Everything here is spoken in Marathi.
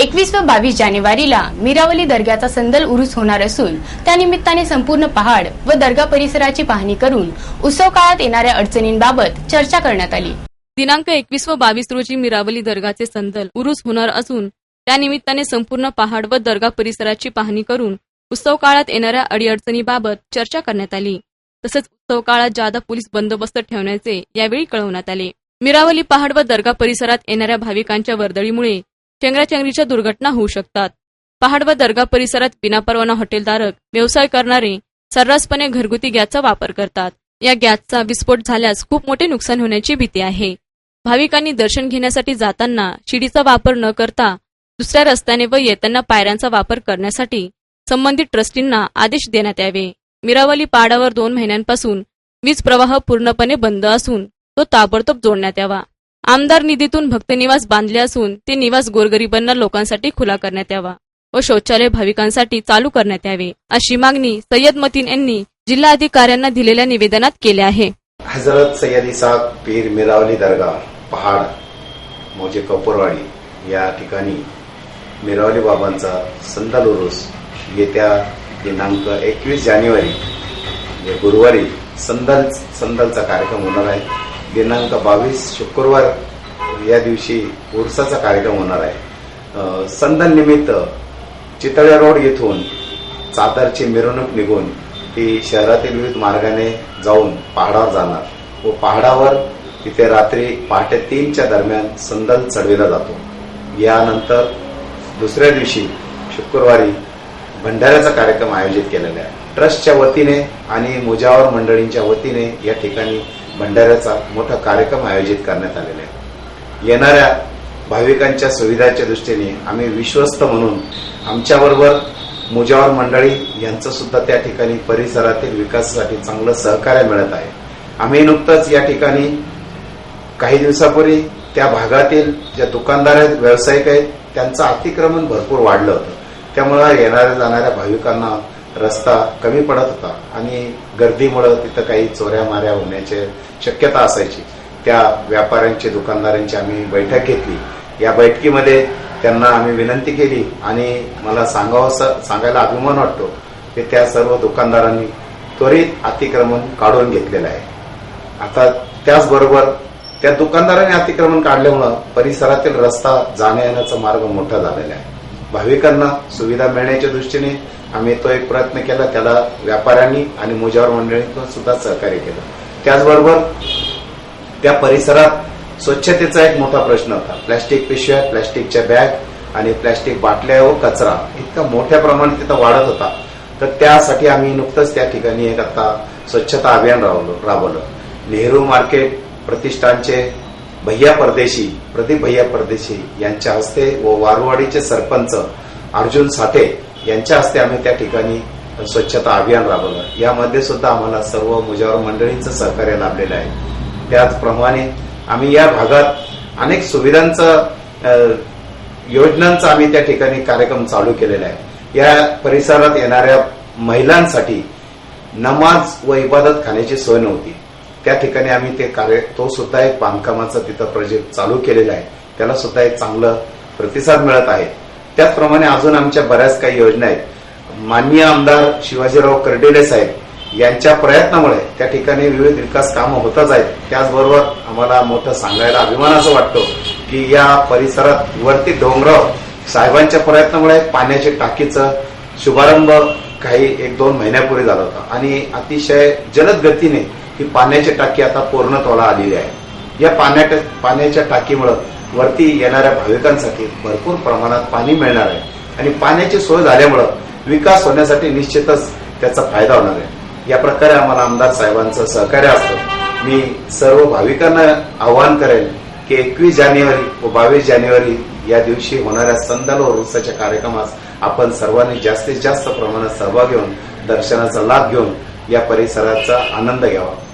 एकवीस व बावीस जानेवारीला मिरावली दर्ग्याचा संदल उरूस होणार असून त्यानिमित्ताने संपूर्ण पहाड व दर्गा परिसराची पाहणी करून उत्सव काळात येणाऱ्या अडचणींबाबत चर्चा करण्यात आली. दिनांक एकवीस व बावीस रोजी मिरावली दर्गाचे संदल उरूस होणार असून त्यानिमित्ताने संपूर्ण पहाड व दर्गा परिसराची पाहणी करून उत्सव काळात येणाऱ्या अडीअडचणीबाबत चर्चा करण्यात आली. तसंच उत्सव काळात जादा पोलीस बंदोबस्त ठेवण्याचे यावेळी कळवण्यात आले. मिरावली पहाड व दर्गा परिसरात येणाऱ्या भाविकांच्या वर्दळीमुळे चेंगराचेंगरीच्या दुर्घटना होऊ शकतात. पहाड व दर्गा परिसरात विनापरवाना हॉटेलधारक व्यवसाय करणारे सर्रासपणे घरगुती गॅसचा वापर करतात. या गॅसचा विस्फोट झाल्यास खूप मोठे नुकसान होण्याची भीती आहे. भाविकांनी दर्शन घेण्यासाठी जाताना शिडीचा वापर न करता दुसऱ्या रस्त्याने व येताना पायऱ्यांचा वापर करण्यासाठी संबंधित ट्रस्टींना आदेश देण्यात यावे. मिरावली पहाडावर दोन महिन्यांपासून वीज प्रवाह पूर्णपणे बंद असून तो ताबडतोब जोडण्यात यावा. आमदार निधीतून भक्तनिवास बांधले असून ते निवास गोरगरिबांना लोकांसाठी खुला करण्यात यावा व शौचालय भाविकांसाठी चालू करण्यात यावे अशी मागणी सय्यद मतीन यांनी जिल्हा अधिकाऱ्यांना दिलेल्या निवेदनात केली आहे. हजरत सय्यद इसाक पीर मिरावली दर्गा पहाड मोजे कपूरवाडी या ठिकाणी मिरावली बाबांचा संदल उरूस येत्या दिनांक एकवीस जानेवारी म्हणजे गुरुवारी संदल संदलचा कार्यक्रम होणार आहे. दिनांक बावीस शुक्रवार या दिवशी उरसाचा कार्यक्रम होणार आहे. अ, निमित्त चितळ्या रोड येथून चादरची मिरवणूक निघून ती शहरातील विविध मार्गाने जाऊन पहाडावर जाणार. व पहाडावर तिथे रात्री पहाटे तीनच्या दरम्यान संदल चढविला जातो. यानंतर दुसऱ्या दिवशी शुक्रवारी भंडाऱ्याचा कार्यक्रम आयोजित केलेला आहे. ट्रस्टच्या वतीने आणि मुजावर मंडळींच्या वतीने या ठिकाणी भंडाऱ्याचा मोठा कार्यक्रम आयोजित करण्यात आलेला आहे. येणाऱ्या भाविकांच्या सुविधाच्या दृष्टीने आम्ही विश्वस्त म्हणून आमच्याबरोबर मुजावर मंडळी यांचं सुद्धा त्या ठिकाणी परिसरातील विकासासाठी चांगलं सहकार्य मिळत आहे. आम्ही नुकतंच या ठिकाणी काही दिवसापूर्वी त्या भागातील ज्या दुकानदार आहेत व्यावसायिक आहेत त्यांचं अतिक्रमण भरपूर वाढलं होतं. त्यामुळे येणाऱ्या जाणाऱ्या भाविकांना रस्ता कमी पडत होता आणि गर्दीमुळे तिथं काही चोऱ्या माऱ्या होण्याची शक्यता असायची. त्या व्यापाऱ्यांची दुकानदारांची आम्ही बैठक घेतली. या बैठकीमध्ये त्यांना आम्ही विनंती केली आणि मला सांगावं सांगायला अभिमान वाटतो. की त्या सर्व दुकानदारांनी त्वरित अतिक्रमण काढून घेतलेलं आहे. आता त्याचबरोबर त्या दुकानदारांनी अतिक्रमण काढल्यामुळं परिसरातील रस्ता जाण्या येण्याचा मार्ग मोठा झालेला आहे. भाविकांना सुविधा मिळण्याच्या दृष्टीने आम्ही तो एक प्रयत्न केला. त्याला व्यापाऱ्यांनी आणि मुजावर मंडळींनी सुद्धा सहकार्य केलं. त्याचबरोबर त्या परिसरात स्वच्छतेचा एक मोठा प्रश्न होता. प्लॅस्टिक पिशव्या प्लॅस्टिकच्या बॅग आणि प्लॅस्टिक बाटल्या व कचरा इतका मोठ्या प्रमाणात तिथं वाढत होता. तर त्यासाठी आम्ही नुकतंच त्या ठिकाणी एक आता स्वच्छता अभियान राबवलं. नेहरू मार्केट प्रतिष्ठानचे भैया परदेशी प्रदीप भैया परदेशी यांच्या हस्ते व वारवाडीचे सरपंच अर्जुन साठे यांच्या हस्ते आम्ही त्या ठिकाणी स्वच्छता अभियान राबवलं. यामध्ये सुद्धा आम्हाला सर्व मुजावर मंडळींचं सहकार्य लाभलेलं आहे. त्याचप्रमाणे आम्ही या भागात अनेक सुविधांचं योजनांचा आम्ही त्या ठिकाणी कार्यक्रम चालू केलेला आहे. या परिसरात येणाऱ्या महिलांसाठी नमाज व इबादत खाण्याची सोय नव्हती. त्या ठिकाणी आम्ही ते कार्य तो सुद्धा एक बांधकामाचा तिथं प्रोजेक्ट चालू केलेला आहे. त्याला सुद्धा एक चांगलं प्रतिसाद मिळत आहे. त्याचप्रमाणे अजून आमच्या बऱ्याच काही योजना आहेत. माननीय आमदार शिवाजीराव कर्डिले साहेब यांच्या प्रयत्नामुळे त्या ठिकाणी विविध विकास कामं होतच आहेत. त्याचबरोबर आम्हाला मोठं सांगायला अभिमानाचं वाटतो की या परिसरात वरती डोंगराव साहेबांच्या प्रयत्नामुळे पाण्याच्या टाकीचं शुभारंभ काही एक दोन महिन्यापूर्वी झाला होता. आणि अतिशय जलद गतीने ही पाण्याची टाकी आता पूर्णत्वाला आलेली आहे. या पाण्या पाण्याच्या टाकीमुळं वरती येणाऱ्या भाविकांसाठी भरपूर प्रमाणात पाणी मिळणार आहे. आणि पाण्याची सोय झाल्यामुळं विकास होण्यासाठी निश्चितच त्याचा फायदा होणार आहे. या प्रकारे आम्हाला आमदार साहेबांचं सहकार्य असतं. मी सर्व भाविकांना आवाहन करेन की एकवीस जानेवारी व बावीस जानेवारी या दिवशी होणाऱ्या संदल व उत्सवाच्या कार्यक्रमास आपण सर्वांनी जास्तीत जास्त प्रमाणात सहभाग घेऊन दर्शनाचा लाभ घेऊन या परिसराचा आनंद घ्यावा.